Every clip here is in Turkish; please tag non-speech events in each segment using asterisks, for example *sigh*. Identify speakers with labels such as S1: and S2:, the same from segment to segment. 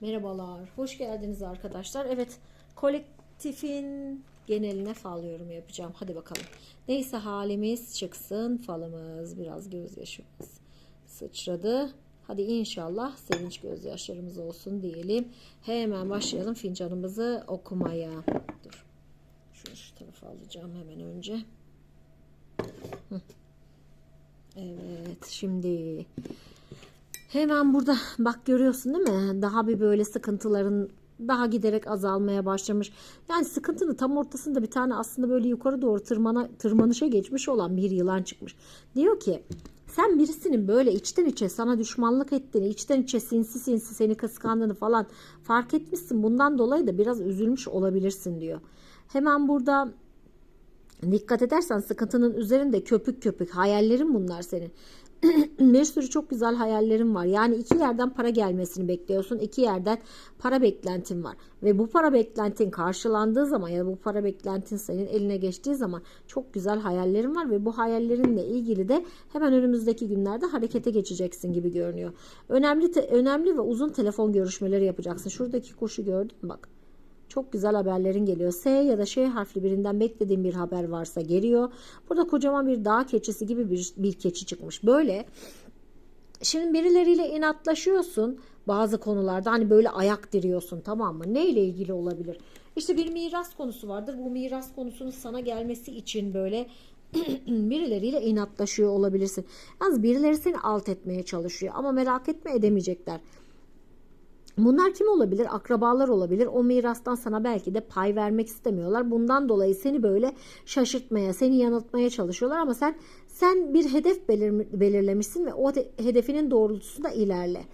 S1: Merhabalar, hoş geldiniz arkadaşlar. Evet, kolektifin geneline fal yorumu yapacağım. Hadi bakalım. Neyse halimiz çıksın, falımız, biraz gözyaşımız sıçradı. Hadi inşallah sevinç gözyaşlarımız olsun diyelim. Hemen başlayalım fincanımızı okumaya. Dur. Şunu şu tarafa alacağım hemen önce. Evet, şimdi Hemen burada bak görüyorsun değil mi? Daha bir böyle sıkıntıların daha giderek azalmaya başlamış. Yani sıkıntının tam ortasında bir tane aslında böyle yukarı doğru tırmana, tırmanışa geçmiş olan bir yılan çıkmış. Diyor ki sen birisinin böyle içten içe sana düşmanlık ettiğini, içten içe sinsi sinsi seni kıskandığını falan fark etmişsin. Bundan dolayı da biraz üzülmüş olabilirsin diyor. Hemen burada Dikkat edersen sıkıntının üzerinde köpük köpük hayallerin bunlar senin. *clears throat* bir sürü çok güzel hayallerin var. Yani iki yerden para gelmesini bekliyorsun. iki yerden para beklentin var. Ve bu para beklentin karşılandığı zaman ya da bu para beklentin senin eline geçtiği zaman çok güzel hayallerin var ve bu hayallerinle ilgili de hemen önümüzdeki günlerde harekete geçeceksin gibi görünüyor. Önemli önemli ve uzun telefon görüşmeleri yapacaksın. Şuradaki kuşu gördün bak. Çok güzel haberlerin geliyor. S ya da Ş harfli birinden beklediğin bir haber varsa geliyor. Burada kocaman bir dağ keçisi gibi bir, bir keçi çıkmış. Böyle şimdi birileriyle inatlaşıyorsun bazı konularda. Hani böyle ayak diriyorsun tamam mı? Neyle ilgili olabilir? İşte bir miras konusu vardır. Bu miras konusunun sana gelmesi için böyle *clears throat* birileriyle inatlaşıyor olabilirsin. Yalnız birileri seni alt etmeye çalışıyor. Ama merak etme edemeyecekler. Bunlar kim olabilir? Akrabalar olabilir. O mirastan sana belki de pay vermek istemiyorlar. Bundan dolayı seni böyle şaşırtmaya, seni yanıltmaya çalışıyorlar ama sen sen bir hedef belir, belirlemişsin ve o de, hedefinin doğrultusunda ilerle.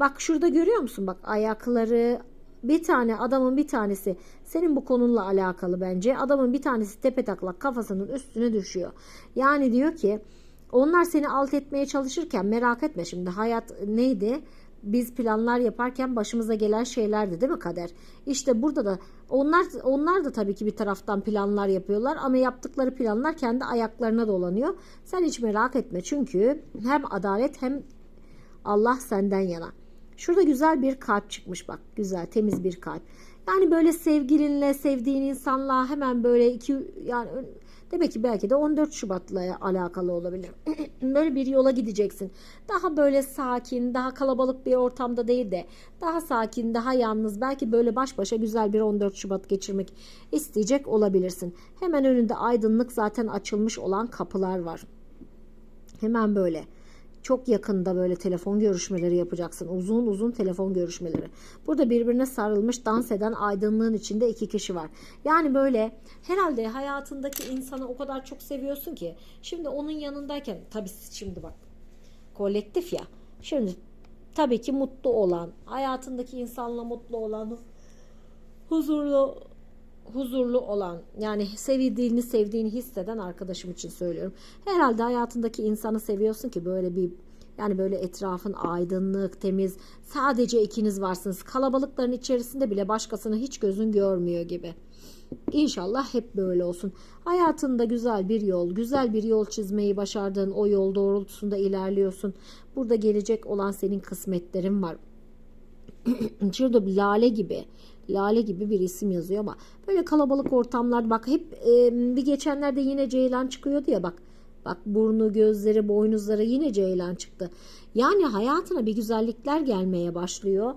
S1: Bak şurada görüyor musun? Bak ayakları bir tane adamın bir tanesi senin bu konunla alakalı bence. Adamın bir tanesi tepe taklak kafasının üstüne düşüyor. Yani diyor ki onlar seni alt etmeye çalışırken merak etme şimdi hayat neydi? Biz planlar yaparken başımıza gelen şeylerdi değil mi kader? İşte burada da onlar onlar da tabii ki bir taraftan planlar yapıyorlar ama yaptıkları planlar kendi ayaklarına dolanıyor. Sen hiç merak etme çünkü hem adalet hem Allah senden yana. Şurada güzel bir kalp çıkmış bak. Güzel, temiz bir kalp. Yani böyle sevgilinle, sevdiğin insanla hemen böyle iki yani demek ki belki de 14 Şubat'la alakalı olabilir. *clears throat* böyle bir yola gideceksin. Daha böyle sakin, daha kalabalık bir ortamda değil de daha sakin, daha yalnız belki böyle baş başa güzel bir 14 Şubat geçirmek isteyecek olabilirsin. Hemen önünde aydınlık zaten açılmış olan kapılar var. Hemen böyle çok yakında böyle telefon görüşmeleri yapacaksın. Uzun uzun telefon görüşmeleri. Burada birbirine sarılmış dans eden aydınlığın içinde iki kişi var. Yani böyle herhalde hayatındaki insanı o kadar çok seviyorsun ki şimdi onun yanındayken tabii şimdi bak kolektif ya. Şimdi tabii ki mutlu olan, hayatındaki insanla mutlu olan, huzurlu huzurlu olan yani sevildiğini sevdiğini hisseden arkadaşım için söylüyorum. Herhalde hayatındaki insanı seviyorsun ki böyle bir yani böyle etrafın aydınlık, temiz, sadece ikiniz varsınız. Kalabalıkların içerisinde bile başkasını hiç gözün görmüyor gibi. İnşallah hep böyle olsun. Hayatında güzel bir yol, güzel bir yol çizmeyi başardığın o yol doğrultusunda ilerliyorsun. Burada gelecek olan senin kısmetlerin var. *clears throat* Şurada bir lale gibi Lale gibi bir isim yazıyor ama böyle kalabalık ortamlar bak hep e, bir geçenlerde yine Ceylan çıkıyordu ya bak. Bak burnu, gözleri, boynuzları yine Ceylan çıktı. Yani hayatına bir güzellikler gelmeye başlıyor.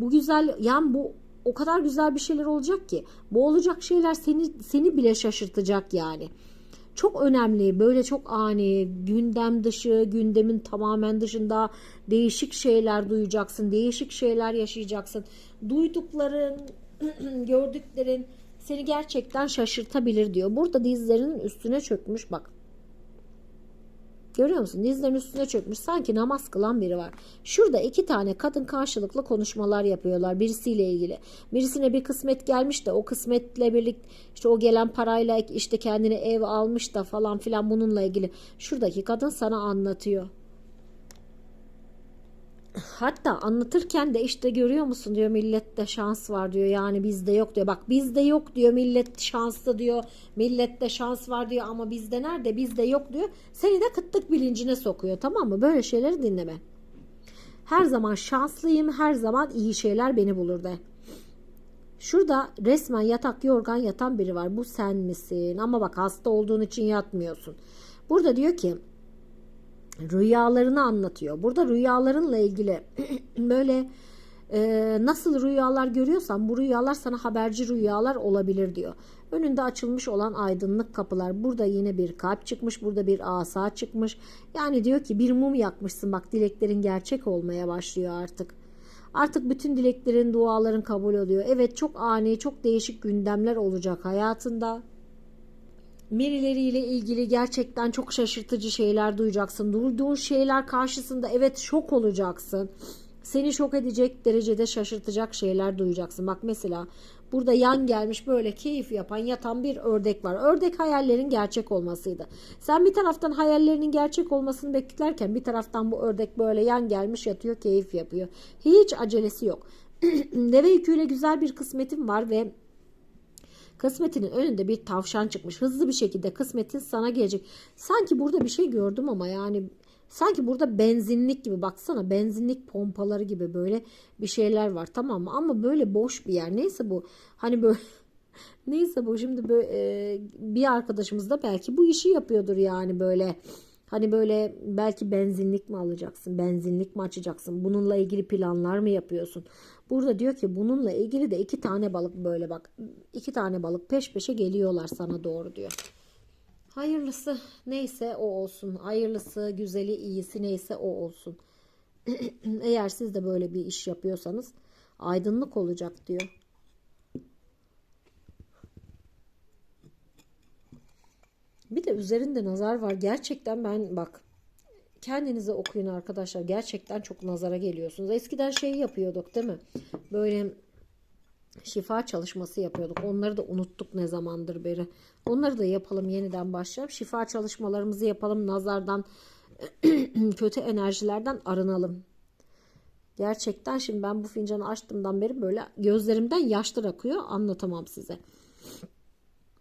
S1: Bu güzel yani bu o kadar güzel bir şeyler olacak ki bu olacak şeyler seni seni bile şaşırtacak yani. Çok önemli. Böyle çok ani gündem dışı gündemin tamamen dışında değişik şeyler duyacaksın değişik şeyler yaşayacaksın. Duydukların *clears throat* gördüklerin seni gerçekten şaşırtabilir diyor. Burada dizlerinin üstüne çökmüş bak Görüyor musun? Dizlerin üstüne çökmüş. Sanki namaz kılan biri var. Şurada iki tane kadın karşılıklı konuşmalar yapıyorlar birisiyle ilgili. Birisine bir kısmet gelmiş de o kısmetle birlikte işte o gelen parayla işte kendine ev almış da falan filan bununla ilgili. Şuradaki kadın sana anlatıyor. Hatta anlatırken de işte görüyor musun diyor millette şans var diyor yani bizde yok diyor. Bak bizde yok diyor millet şanslı diyor. Millette şans var diyor ama bizde nerede bizde yok diyor. Seni de kıtlık bilincine sokuyor tamam mı? Böyle şeyleri dinleme. Her zaman şanslıyım, her zaman iyi şeyler beni bulur de. Şurada resmen yatak yorgan yatan biri var. Bu sen misin? Ama bak hasta olduğun için yatmıyorsun. Burada diyor ki rüyalarını anlatıyor. Burada rüyalarınla ilgili *clears throat* böyle e, nasıl rüyalar görüyorsan bu rüyalar sana haberci rüyalar olabilir diyor. Önünde açılmış olan aydınlık kapılar. Burada yine bir kalp çıkmış. Burada bir asa çıkmış. Yani diyor ki bir mum yakmışsın. Bak dileklerin gerçek olmaya başlıyor artık. Artık bütün dileklerin, duaların kabul oluyor. Evet çok ani, çok değişik gündemler olacak hayatında. Birileriyle ilgili gerçekten çok şaşırtıcı şeyler duyacaksın. Duyduğun şeyler karşısında evet şok olacaksın. Seni şok edecek derecede şaşırtacak şeyler duyacaksın. Bak mesela burada yan gelmiş böyle keyif yapan yatan bir ördek var. Ördek hayallerin gerçek olmasıydı. Sen bir taraftan hayallerinin gerçek olmasını beklerken bir taraftan bu ördek böyle yan gelmiş yatıyor keyif yapıyor. Hiç acelesi yok. *clears throat* Deve yüküyle güzel bir kısmetim var ve Kısmetinin önünde bir tavşan çıkmış. Hızlı bir şekilde kısmetin sana gelecek. Sanki burada bir şey gördüm ama yani sanki burada benzinlik gibi baksana benzinlik pompaları gibi böyle bir şeyler var tamam mı? Ama böyle boş bir yer. Neyse bu hani böyle *laughs* neyse bu şimdi böyle e, bir arkadaşımız da belki bu işi yapıyordur yani böyle Hani böyle belki benzinlik mi alacaksın, benzinlik mi açacaksın, bununla ilgili planlar mı yapıyorsun? Burada diyor ki bununla ilgili de iki tane balık böyle bak, iki tane balık peş peşe geliyorlar sana doğru diyor. Hayırlısı neyse o olsun, hayırlısı, güzeli, iyisi neyse o olsun. *clears throat* Eğer siz de böyle bir iş yapıyorsanız aydınlık olacak diyor. Bir de üzerinde nazar var. Gerçekten ben bak kendinize okuyun arkadaşlar. Gerçekten çok nazara geliyorsunuz. Eskiden şey yapıyorduk değil mi? Böyle şifa çalışması yapıyorduk. Onları da unuttuk ne zamandır beri. Onları da yapalım yeniden başlayalım. Şifa çalışmalarımızı yapalım. Nazardan *clears throat* kötü enerjilerden arınalım. Gerçekten şimdi ben bu fincanı açtığımdan beri böyle gözlerimden yaşlar akıyor. Anlatamam size.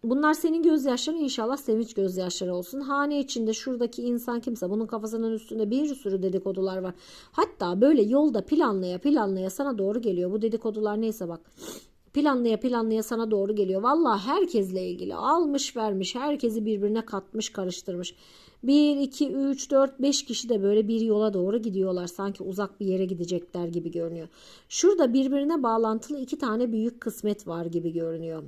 S1: Bunlar senin gözyaşların inşallah sevinç gözyaşları olsun. Hane içinde şuradaki insan kimse bunun kafasının üstünde bir sürü dedikodular var. Hatta böyle yolda planlaya planlaya sana doğru geliyor. Bu dedikodular neyse bak. Planlaya planlaya sana doğru geliyor. Valla herkesle ilgili almış vermiş herkesi birbirine katmış karıştırmış. 1, 2, 3, 4, 5 kişi de böyle bir yola doğru gidiyorlar. Sanki uzak bir yere gidecekler gibi görünüyor. Şurada birbirine bağlantılı iki tane büyük kısmet var gibi görünüyor.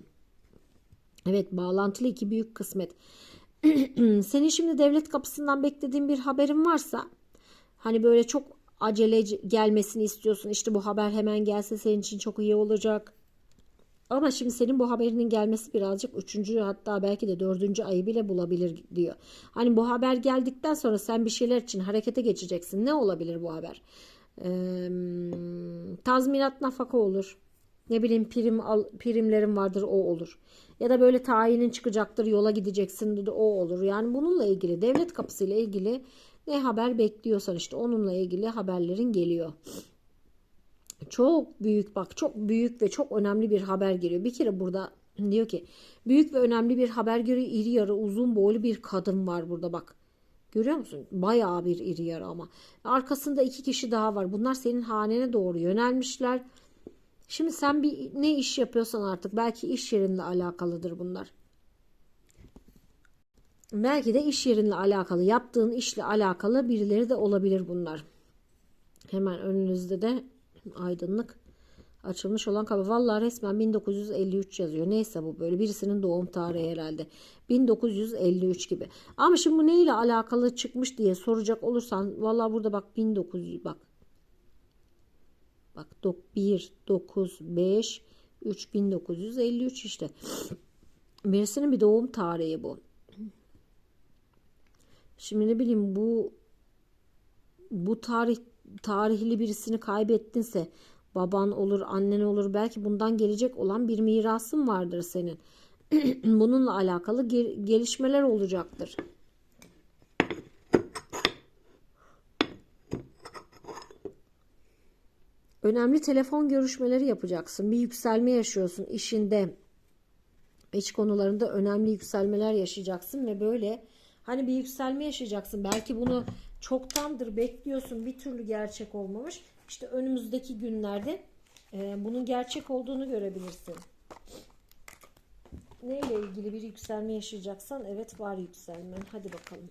S1: Evet bağlantılı iki büyük kısmet. *clears throat* Senin şimdi devlet kapısından beklediğin bir haberin varsa hani böyle çok acele gelmesini istiyorsun. İşte bu haber hemen gelse senin için çok iyi olacak. Ama şimdi senin bu haberinin gelmesi birazcık üçüncü hatta belki de dördüncü ayı bile bulabilir diyor. Hani bu haber geldikten sonra sen bir şeyler için harekete geçeceksin. Ne olabilir bu haber? Ee, tazminat nafaka olur. Ne bileyim prim al, primlerim vardır o olur. Ya da böyle tayinin çıkacaktır yola gideceksin de o olur. Yani bununla ilgili devlet kapısıyla ilgili ne haber bekliyorsan işte onunla ilgili haberlerin geliyor. Çok büyük bak çok büyük ve çok önemli bir haber geliyor. Bir kere burada diyor ki büyük ve önemli bir haber geliyor. İri yarı uzun boylu bir kadın var burada bak. Görüyor musun? Bayağı bir iri yarı ama. Arkasında iki kişi daha var. Bunlar senin hanene doğru yönelmişler. Şimdi sen bir ne iş yapıyorsan artık belki iş yerinle alakalıdır bunlar. Belki de iş yerinle alakalı, yaptığın işle alakalı birileri de olabilir bunlar. Hemen önünüzde de aydınlık açılmış olan kapı. Vallahi resmen 1953 yazıyor. Neyse bu böyle birisinin doğum tarihi herhalde. 1953 gibi. Ama şimdi bu neyle alakalı çıkmış diye soracak olursan vallahi burada bak 1900 bak Bak 1, 9, 5, 3953 işte. *sniffs* Birisinin bir doğum tarihi bu. Şimdi ne bileyim bu bu tarih tarihli birisini kaybettinse baban olur, annen olur. Belki bundan gelecek olan bir mirasın vardır senin. *sniffs* Bununla alakalı gelişmeler olacaktır. Önemli telefon görüşmeleri yapacaksın. Bir yükselme yaşıyorsun işinde. iç konularında önemli yükselmeler yaşayacaksın ve böyle hani bir yükselme yaşayacaksın. Belki bunu çoktandır bekliyorsun bir türlü gerçek olmamış. işte önümüzdeki günlerde e, bunun gerçek olduğunu görebilirsin. Neyle ilgili bir yükselme yaşayacaksan evet var yükselmen. Hadi bakalım.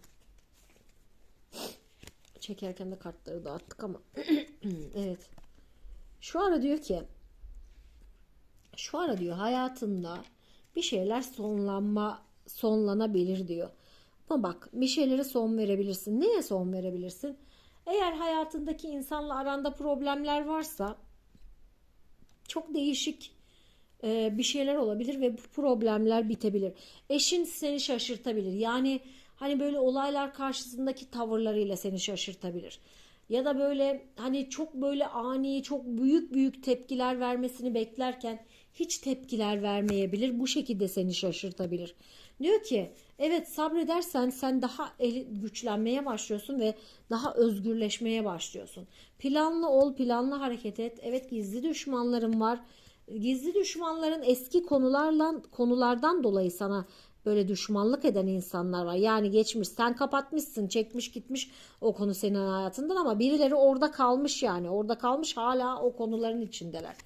S1: Çekerken de kartları dağıttık ama *clears throat* evet. Şu ara diyor ki şu ara diyor hayatında bir şeyler sonlanma sonlanabilir diyor. Ama bak bir şeylere son verebilirsin. Neye son verebilirsin? Eğer hayatındaki insanla aranda problemler varsa çok değişik e, bir şeyler olabilir ve bu problemler bitebilir. Eşin seni şaşırtabilir. Yani hani böyle olaylar karşısındaki tavırlarıyla seni şaşırtabilir. Ya da böyle hani çok böyle ani, çok büyük büyük tepkiler vermesini beklerken hiç tepkiler vermeyebilir. Bu şekilde seni şaşırtabilir. Diyor ki evet sabredersen sen daha eli, güçlenmeye başlıyorsun ve daha özgürleşmeye başlıyorsun. Planlı ol, planlı hareket et. Evet gizli düşmanlarım var. Gizli düşmanların eski konularla konulardan dolayı sana böyle düşmanlık eden insanlar var. Yani geçmiş sen kapatmışsın çekmiş gitmiş o konu senin hayatından ama birileri orada kalmış yani orada kalmış hala o konuların içindeler.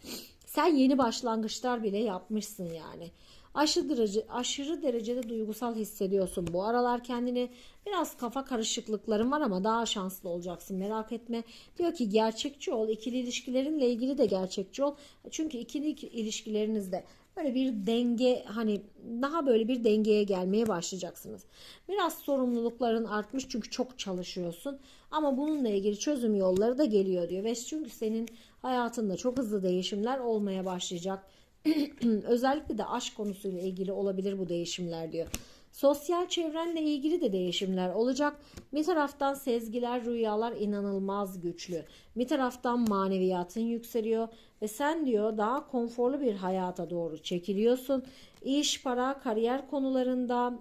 S1: Sen yeni başlangıçlar bile yapmışsın yani. Aşırı, derece, aşırı derecede duygusal hissediyorsun. Bu aralar kendini biraz kafa karışıklıkların var ama daha şanslı olacaksın. Merak etme. Diyor ki gerçekçi ol. İkili ilişkilerinle ilgili de gerçekçi ol. Çünkü ikili ilişkilerinizde böyle bir denge hani daha böyle bir dengeye gelmeye başlayacaksınız. Biraz sorumlulukların artmış çünkü çok çalışıyorsun. Ama bununla ilgili çözüm yolları da geliyor diyor. Ve çünkü senin hayatında çok hızlı değişimler olmaya başlayacak. *clears throat* Özellikle de aşk konusuyla ilgili olabilir bu değişimler diyor. Sosyal çevrenle ilgili de değişimler olacak. Bir taraftan sezgiler, rüyalar inanılmaz güçlü. Bir taraftan maneviyatın yükseliyor ve sen diyor daha konforlu bir hayata doğru çekiliyorsun. İş, para, kariyer konularında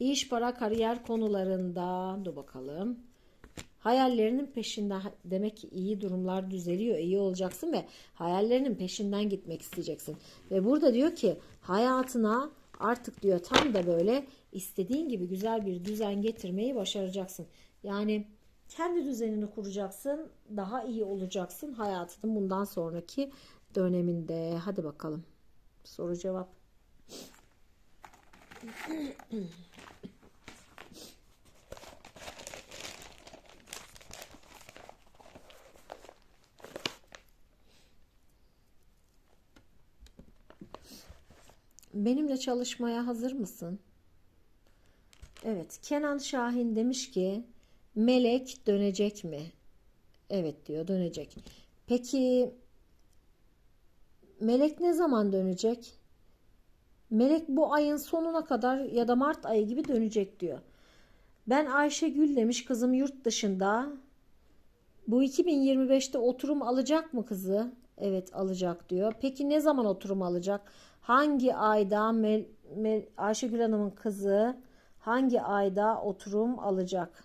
S1: iş, para, kariyer konularında dur bakalım. Hayallerinin peşinden demek ki iyi durumlar düzeliyor, iyi olacaksın ve hayallerinin peşinden gitmek isteyeceksin. Ve burada diyor ki hayatına artık diyor tam da böyle istediğin gibi güzel bir düzen getirmeyi başaracaksın. Yani kendi düzenini kuracaksın, daha iyi olacaksın hayatının bundan sonraki döneminde. Hadi bakalım. Soru cevap. *clears throat* Benimle çalışmaya hazır mısın? Evet, Kenan Şahin demiş ki melek dönecek mi? Evet diyor, dönecek. Peki melek ne zaman dönecek? Melek bu ayın sonuna kadar ya da Mart ayı gibi dönecek diyor. Ben Ayşegül demiş kızım yurt dışında. Bu 2025'te oturum alacak mı kızı? Evet alacak diyor. Peki ne zaman oturum alacak? Hangi ayda Mel, Mel, Ayşegül Hanım'ın kızı hangi ayda oturum alacak?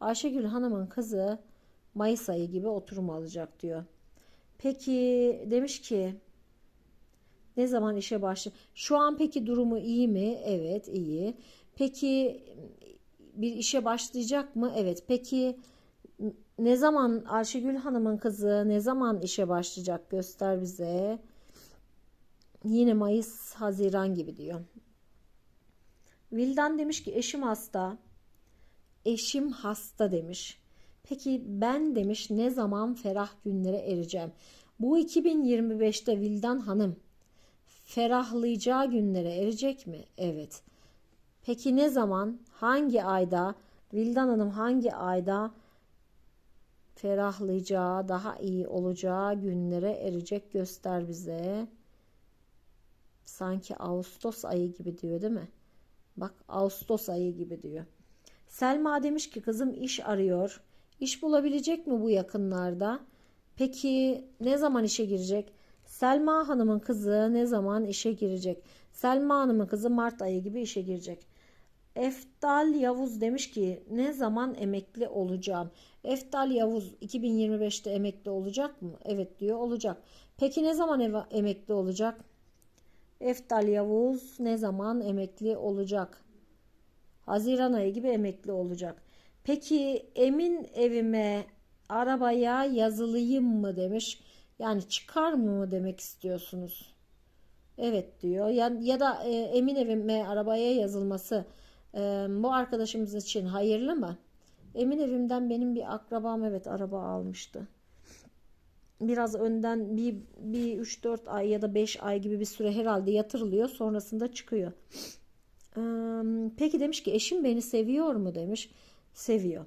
S1: Ayşegül Hanım'ın kızı Mayıs ayı gibi oturum alacak diyor. Peki demiş ki ne zaman işe başlı? Şu an peki durumu iyi mi? Evet iyi. Peki bir işe başlayacak mı? Evet. Peki ne zaman Ayşegül Hanım'ın kızı ne zaman işe başlayacak? Göster bize. Yine Mayıs, Haziran gibi diyor. Vildan demiş ki eşim hasta. Eşim hasta demiş. Peki ben demiş ne zaman ferah günlere ereceğim? Bu 2025'te Vildan Hanım ferahlayacağı günlere erecek mi? Evet. Peki ne zaman? Hangi ayda? Vildan Hanım hangi ayda ferahlayacağı, daha iyi olacağı günlere erecek göster bize. Sanki Ağustos ayı gibi diyor değil mi? Bak Ağustos ayı gibi diyor. Selma demiş ki kızım iş arıyor. İş bulabilecek mi bu yakınlarda? Peki ne zaman işe girecek? Selma Hanım'ın kızı ne zaman işe girecek? Selma Hanım'ın kızı Mart ayı gibi işe girecek. Eftal Yavuz demiş ki ne zaman emekli olacağım? Eftal Yavuz 2025'te emekli olacak mı? Evet diyor olacak. Peki ne zaman emekli olacak? Eftal Yavuz ne zaman emekli olacak? Haziran ayı gibi emekli olacak. Peki Emin evime arabaya yazılayım mı demiş. Yani çıkar mı demek istiyorsunuz? Evet diyor. Ya, ya da e, emin evime arabaya yazılması e, bu arkadaşımız için hayırlı mı? Emin evimden benim bir akrabam evet araba almıştı. Biraz önden bir, bir 3-4 ay ya da 5 ay gibi bir süre herhalde yatırılıyor. Sonrasında çıkıyor. Peki demiş ki eşim beni seviyor mu demiş. Seviyor.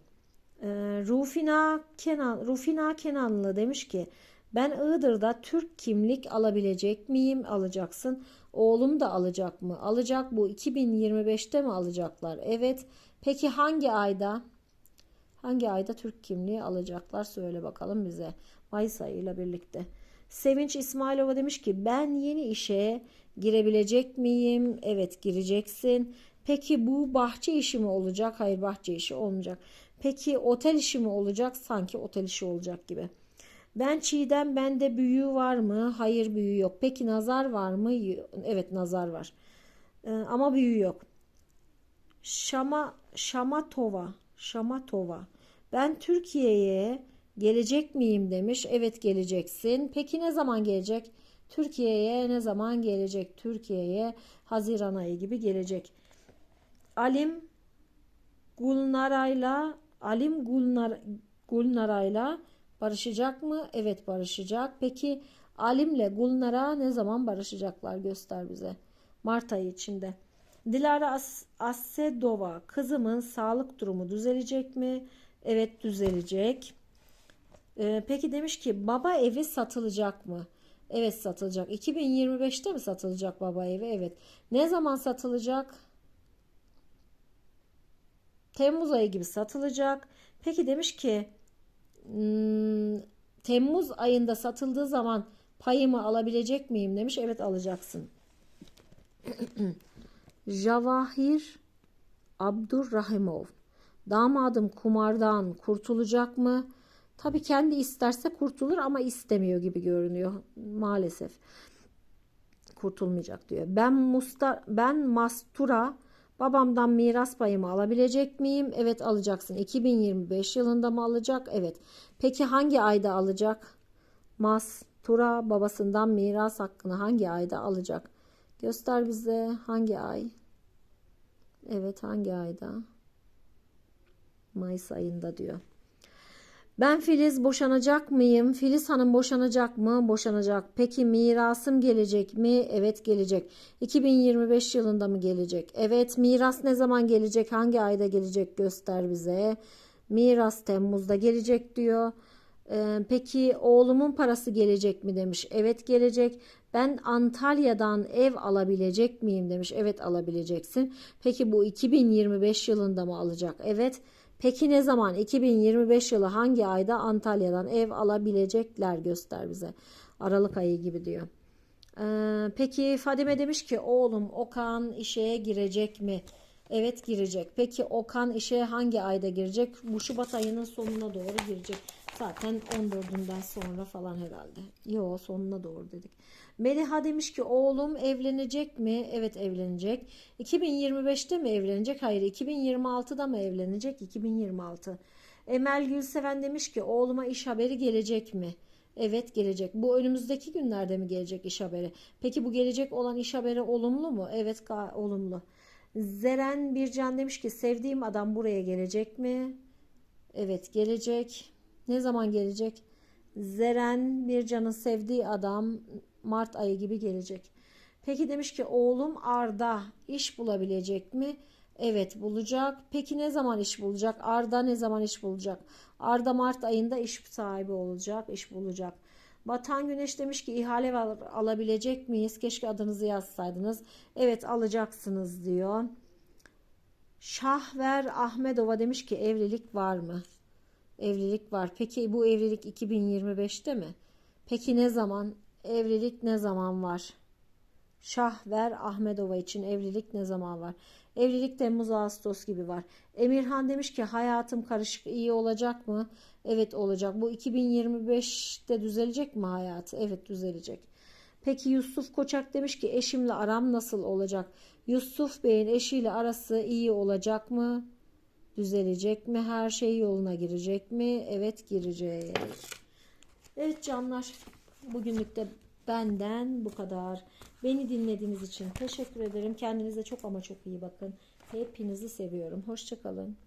S1: Rufina Kenan Rufina Kenanlı demiş ki ben Iğdır'da Türk kimlik alabilecek miyim? Alacaksın. Oğlum da alacak mı? Alacak bu 2025'te mi alacaklar? Evet. Peki hangi ayda? Hangi ayda Türk kimliği alacaklar? Söyle bakalım bize. Mayıs ayıyla birlikte. Sevinç İsmailova demiş ki ben yeni işe girebilecek miyim? Evet gireceksin. Peki bu bahçe işi mi olacak? Hayır bahçe işi olmayacak. Peki otel işi mi olacak? Sanki otel işi olacak gibi. Ben Çiğdem bende büyü var mı? Hayır büyü yok. Peki nazar var mı? Evet nazar var. Ee, ama büyü yok. Şama Şamatova Şamatova. Ben Türkiye'ye gelecek miyim demiş. Evet geleceksin. Peki ne zaman gelecek? Türkiye'ye ne zaman gelecek? Türkiye'ye Haziran ayı gibi gelecek. Alim Gulnaray'la Alim Gulnar Gulnaray'la barışacak mı? Evet barışacak. Peki Alim'le Gulnara ne zaman barışacaklar? Göster bize. Mart ayı içinde. Dilara As Asedova kızımın sağlık durumu düzelecek mi? Evet düzelecek. Ee, peki demiş ki baba evi satılacak mı? Evet satılacak. 2025'te mi satılacak baba evi? Evet. Ne zaman satılacak? Temmuz ayı gibi satılacak. Peki demiş ki hmm, Temmuz ayında satıldığı zaman payımı alabilecek miyim demiş. Evet alacaksın. *clears throat* Javahir Abdurrahimov. Damadım kumardan kurtulacak mı? Tabii kendi isterse kurtulur ama istemiyor gibi görünüyor maalesef. Kurtulmayacak diyor. Ben musta ben mastura babamdan miras payımı alabilecek miyim? Evet alacaksın. 2025 yılında mı alacak? Evet. Peki hangi ayda alacak? Mastura babasından miras hakkını hangi ayda alacak? Göster bize hangi ay? Evet hangi ayda? Mayıs ayında diyor. Ben Filiz boşanacak mıyım? Filiz Hanım boşanacak mı? Boşanacak. Peki mirasım gelecek mi? Evet gelecek. 2025 yılında mı gelecek? Evet miras ne zaman gelecek? Hangi ayda gelecek? Göster bize. Miras Temmuz'da gelecek diyor. Ee, peki oğlumun parası gelecek mi demiş. Evet gelecek. Ben Antalya'dan ev alabilecek miyim demiş. Evet alabileceksin. Peki bu 2025 yılında mı alacak? Evet. Peki ne zaman? 2025 yılı hangi ayda Antalya'dan ev alabilecekler göster bize. Aralık ayı gibi diyor. Ee, peki Fadime demiş ki oğlum Okan işe girecek mi? Evet girecek. Peki Okan işe hangi ayda girecek? Bu Şubat ayının sonuna doğru girecek. Zaten 14'ünden sonra falan herhalde. Yo sonuna doğru dedik. Meliha demiş ki oğlum evlenecek mi? Evet evlenecek. 2025'te mi evlenecek? Hayır 2026'da mı evlenecek? 2026. Emel Gülseven demiş ki oğluma iş haberi gelecek mi? Evet gelecek. Bu önümüzdeki günlerde mi gelecek iş haberi? Peki bu gelecek olan iş haberi olumlu mu? Evet olumlu. Zeren Bircan demiş ki sevdiğim adam buraya gelecek mi? Evet gelecek. Ne zaman gelecek? Zeren Bircan'ın sevdiği adam Mart ayı gibi gelecek. Peki demiş ki oğlum Arda iş bulabilecek mi? Evet bulacak. Peki ne zaman iş bulacak? Arda ne zaman iş bulacak? Arda Mart ayında iş sahibi olacak, iş bulacak. Batan Güneş demiş ki ihale alabilecek miyiz? Keşke adınızı yazsaydınız. Evet alacaksınız diyor. Şahver Ahmedova demiş ki evlilik var mı? Evlilik var. Peki bu evlilik 2025'te mi? Peki ne zaman? Evlilik ne zaman var? Şahver Ahmedova için evlilik ne zaman var? Evlilik Temmuz Ağustos gibi var. Emirhan demiş ki hayatım karışık iyi olacak mı? Evet olacak. Bu 2025'te düzelecek mi hayatı? Evet düzelecek. Peki Yusuf Koçak demiş ki eşimle aram nasıl olacak? Yusuf Bey'in eşiyle arası iyi olacak mı? Düzelecek mi? Her şey yoluna girecek mi? Evet girecek. Evet canlar. Bugünlük de benden bu kadar. Beni dinlediğiniz için teşekkür ederim. Kendinize çok ama çok iyi bakın. Hepinizi seviyorum. Hoşçakalın.